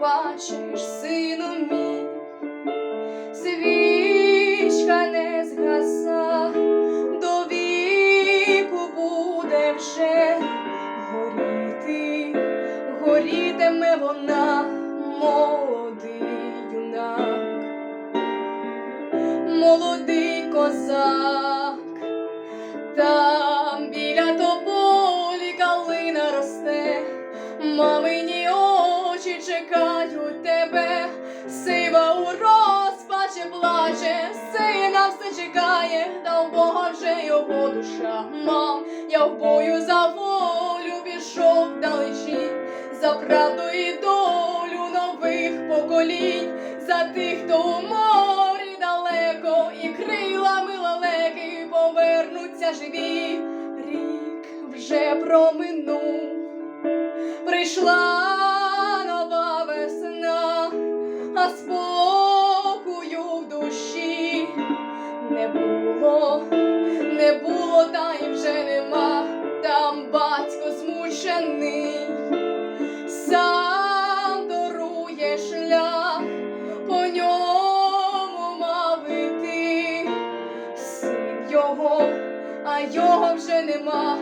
бачиш, сину мій, свічка не згаса, до віку буде вже горіти, горітиме вона, молодий юнак, молодий козак, там плаче, все чекає, та в Бога вже його душа. Мам, я в бою за волю пішов далечінь, за правду і долю нових поколінь, за тих, хто у морі далеко, і крилами лелеки повернуться живі. Рік вже проминув, прийшла дорує шлях, по ньому мав іти. Син його, а його вже нема,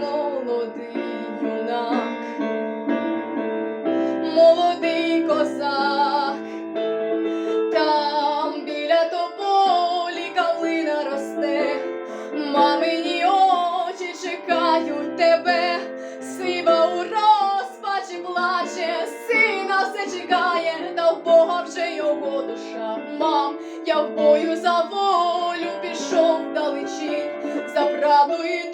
молодий юнак, молодий козак, там біля тополі калина росте, мамині очі чекають тебе, чекає, та в Бога вже його душа. Мам, я в бою за волю пішов далечінь, за правду і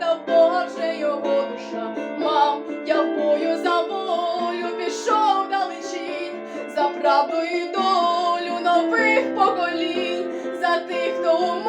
та в Бога вже його душа. Мам, я в бою за волю пішов далечінь, за правду і долю нових поколінь, за тих, хто у